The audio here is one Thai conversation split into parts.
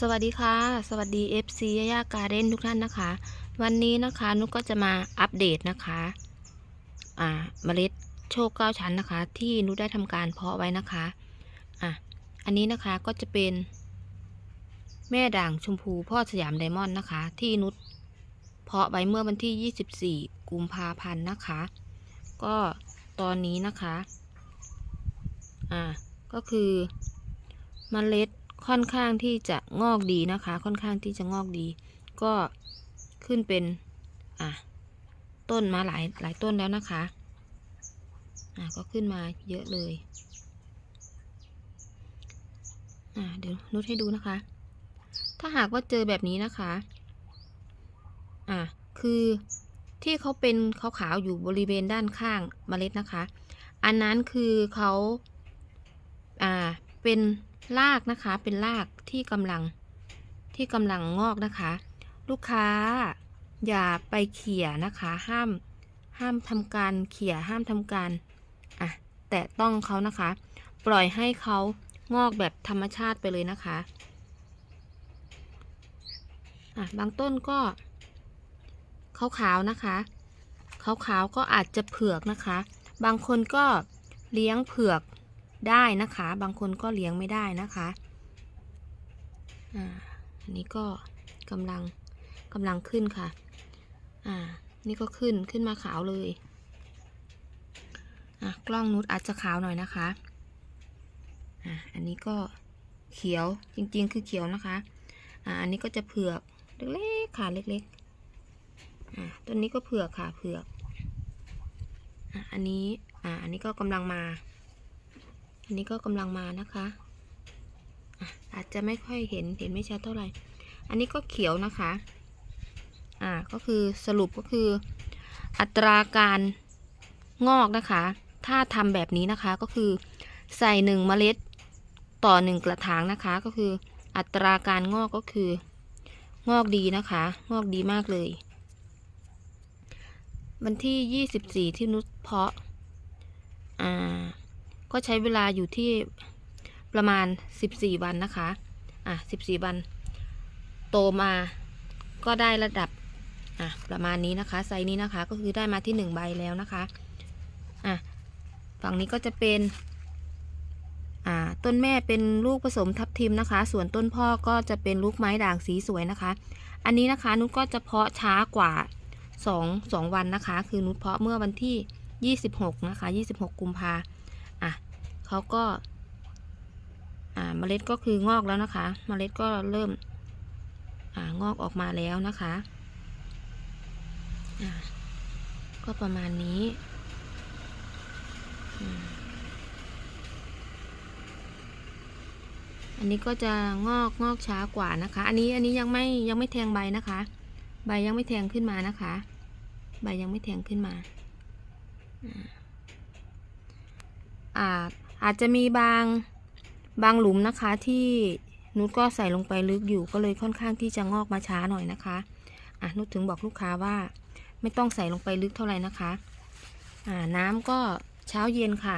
สวัสดีค่ะ สวัสดี FC ย่าย่าการเด้นทุกท่านนะคะ วันนี้นะคะ นุกก็จะมาอัปเดตนะคะอ่าเมล็ดโชคเก้าชั้นนะคะ ที่นุกได้ทำการเพาะไว้นะคะอะอันนี้นะคะก็จะเป็น แม่ด่างชมพูพ่อสยามไดมอนด์นะคะ ที่นุชเพาะไว้เมื่อวันที่ 24 กุมภาพันธ์นะคะ ก็ตอนนี้นะคะอ่าก็คือเมล็ด ค่อนข้างที่จะงอกดีนะคะ ค่อนข้างที่จะงอกดี ก็ขึ้นเป็นอะต้นมาหลายหลายต้นแล้วนะคะอะก็ขึ้นมาเยอะเลยอะเดี๋ยวนุชให้ดูนะคะ ถ้าหากว่าเจอแบบนี้นะคะอะคือที่เขาเป็นขาวๆอยู่บริเวณด้านข้างเมล็ดนะคะ อันนั้นคือเขาอ่าเป็น รากนะคะเป็นรากที่กำลังที่กำลังงอกนะคะ ลูกค้าอย่าไปเขี่ยนะคะ ห้าม ห้ามทำการเขี่ยห้ามทำการอะแตะต้องเขานะคะ ปล่อยให้เขางอกแบบธรรมชาติไปเลยนะคะอะบางต้นก็ขาวๆนะคะขาวๆก็อาจจะเผือกนะคะ บางคนก็เลี้ยงเผือก ได้นะคะ บางคนก็เลี้ยงไม่ได้นะคะอ่าอันนี้ก็กำลังกำลังขึ้นค่ะ อ่า นี่ก็ขึ้นขึ้นมาขาวเลย อะ กล้องนุชอาจจะขาวหน่อยนะคะ อะอันนี้ก็เขียวจริงๆ คือเขียวนะคะ อ่า อันนี้ก็จะเผือกเล็กๆค่ะเล็กๆ อะต้นนี้ก็เผือกค่ะเผือก อะอันนี้ อ่า อันนี้ก็กำลังมา อันนี้ก็กำลังมานะคะอาจจะไม่ค่อยเห็นเห็นไม่ชัดเท่าไหร่ อันนี้ก็เขียวนะคะ อ่าก็คือสรุปก็คือ อัตราการงอกนะคะ ถ้าทำแบบนี้นะคะก็คือใส่หนึ่งเมล็ดต่อหนึ่งกระถางนะคะ ก็คืออัตราการงอกก็คืองอกดีนะคะ งอกดีมากเลย วันที่ 24 ที่นุชเพาะ อ่า ก็ใช้เวลาอยู่ที่ประมาณ 14 วันนะคะ อะ 14 วัน โตมาก็ได้ระดับ อะ ประมาณนี้นะคะ ไซส์นี้นะคะ ก็คือได้มาที่ 1 ใบแล้วนะคะ อะ ฝั่งนี้ก็จะเป็น อ่า ต้นแม่เป็นลูกผสมทับทิมนะคะ ส่วนต้นพ่อก็จะเป็นลูกไม้ด่างสีสวยนะคะ อันนี้นะคะ นุชก็จะเพาะช้ากว่า2 2วันนะคะ คือนุชเพาะเมื่อวันที่ 26 นะคะ 26 กุมภาอะ เขาก็าเมล็ดก็คืองอกแล้วนะคะ เมล็ดก็เริ่มองอกออกมาแล้วนะคะก็ประมาณนี้อันนี้ก็จะงอกงอกช้ากว่านะคะ อันนี้อันนี้ยังไม่ยังไม่แทงใบนะคะ ใบยังไม่แทงขึ้นมานะคะ ใบยังไม่แทงขึ้นมาอ่า อาจจะมีบางบางหลุมนะคะที่นุชก็ใส่ลงไปลึกอยู่ก็เลยค่อนข้างที่จะงอกมาช้าหน่อยนะคะอะนุชถึงบอกลูกค้าว่า ไม่ต้องใส่ลงไปลึกเท่าไหร่นะคะอ่าน้ำก็เช้าเย็นค่ะ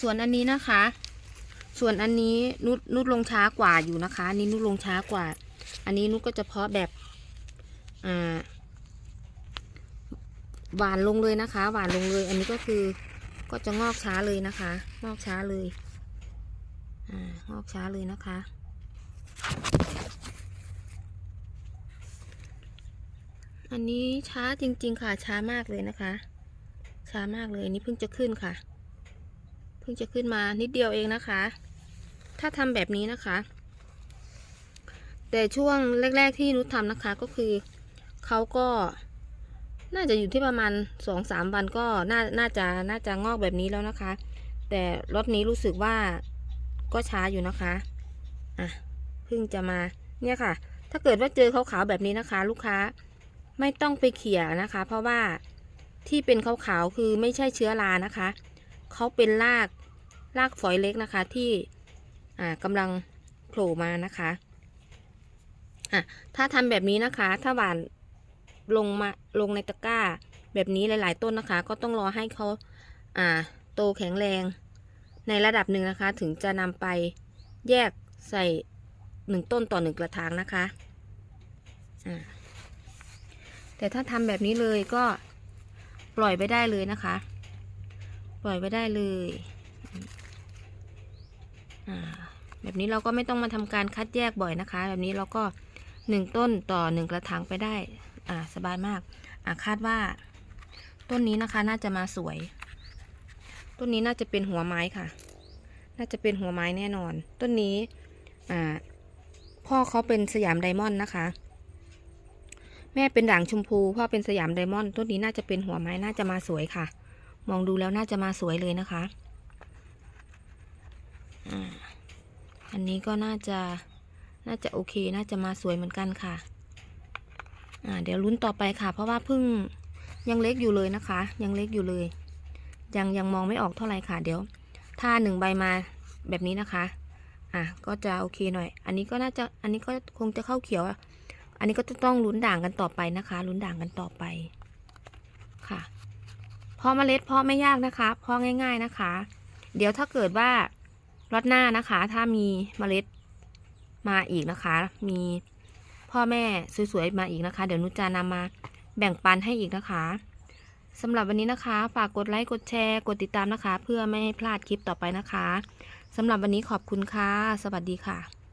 ส่วนอันนี้นะคะ ส่วนอันนี้นุดนุดลงช้ากว่าอยู่นะคะนนี้นุดลงช้ากว่า อันนี้นุดก็จะเพาะแบบอ่าหวานลงเลยนะคะ หวานลงเลย อันนี้ก็คือ ก็จะงอกช้าเลยนะคะ งอกช้าเลยอ่างอกช้าเลยนะคะ อันนี้ช้าจริง ๆ ค่ะช้ามากเลยนะคะ ช้ามากเลยอันนี้เพิ่งจะขึ้นค่ะ เพิ่งจะขึ้นมานิดเดียวเองนะคะ ถ้าทำแบบนี้นะคะ แต่ช่วงแรก ๆที่นุชทำนะคะก็คือเขาก็ น่าจะอยู่ที่ประมาณสองสามวันก็น่าน่าจะน่าจะงอกแบบนี้แล้วนะคะ แต่รอบนี้รู้สึกว่าก็ช้าอยู่นะคะอะเพิ่งจะมาเนี่ยค่ะ ถ้าเกิดว่าเจอขาวๆแบบนี้นะคะ ลูกค้าไม่ต้องไปเขี่ยนะคะ เพราะว่าที่เป็นขาวๆคือไม่ใช่เชื้อรานะคะเขาเป็นรากรากฝอยเล็กนะคะที่อ่ากำลังโผล่มานะคะอะถ้าทำแบบนี้นะคะ ถ้าหวาน ลงมาลงในตะกร้า แบบนี้หลาย ๆ ต้นนะคะ ก็ต้องรอให้เขาอ่า โตแข็งแรง ในระดับหนึ่งนะคะ ถึงจะนำไปแยกใส่หนึ่งต้นต่อหนึ่งกระถางนะคะอ่าแต่ถ้าทำแบบนี้เลยก็ปล่อยไปได้เลยนะคะ ปล่อยไปได้เลยแบบนี้เราก็ไม่ต้องมาทำการคัดแยกบ่อยนะคะ แบบนี้เราก็หนึ่งต้นต่อหนึ่งกระถางไปได้ อ่าสบายมาก อ่าคาดว่า ต้นนี้นะคะน่าจะมาสวย ต้นนี้น่าจะเป็นหัวไม้ค่ะ น่าจะเป็นหัวไม้แน่นอน ต้นนี้อ่าพ่อเขาเป็นสยามไดมอนด์นะคะ แม่เป็นด่างชมพู พ่อเป็นสยามไดมอนด์ต้นนี้น่าจะเป็นหัวไม้น่าจะมาสวยค่ะ มองดูแล้วน่าจะมาสวยเลยนะคะอ่าอันนี้ก็น่าจะน่าจะโอเค น่าจะมาสวยเหมือนกันค่ะ เดี๋ยวลุ้นต่อไปค่ะ เพราะว่าพิ่งยังเล็กอยู่เลยนะคะ ยังเล็กอยู่เลย ยังยังมองไม่ออกเท่าไหร่ค่ะเดี๋ยว ถ้าหนึ่งใบมาแบบนี้นะคะ อะก็จะโอเคหน่อย อันนี้ก็น่าจะอันนี้ก็คงจะเข้าเขียวอันนี้ก็จะต้องลุ้นด่างกันต่อไปนะคะลุ้นด่างกันต่อไปค่ะพาะเมล็ดเพาะไม่ยากนะคะเพาะง่าย ๆนะคะ เดี๋ยวถ้าเกิดว่ารอดหน้านะคะ ถ้ามีเมล็ดมาอีกนะคะ มี พ่อแม่สวยๆมาอีกนะคะ เดี๋ยวนุชจะนำมาแบ่งปันให้อีกนะคะสำหรับวันนี้นะคะ ฝากกดไลค์กดแชร์ กดติดตามนะคะ เพื่อไม่ให้พลาดคลิปต่อไปนะคะสำหรับวันนี้ขอบคุณค่ะ สวัสดีค่ะ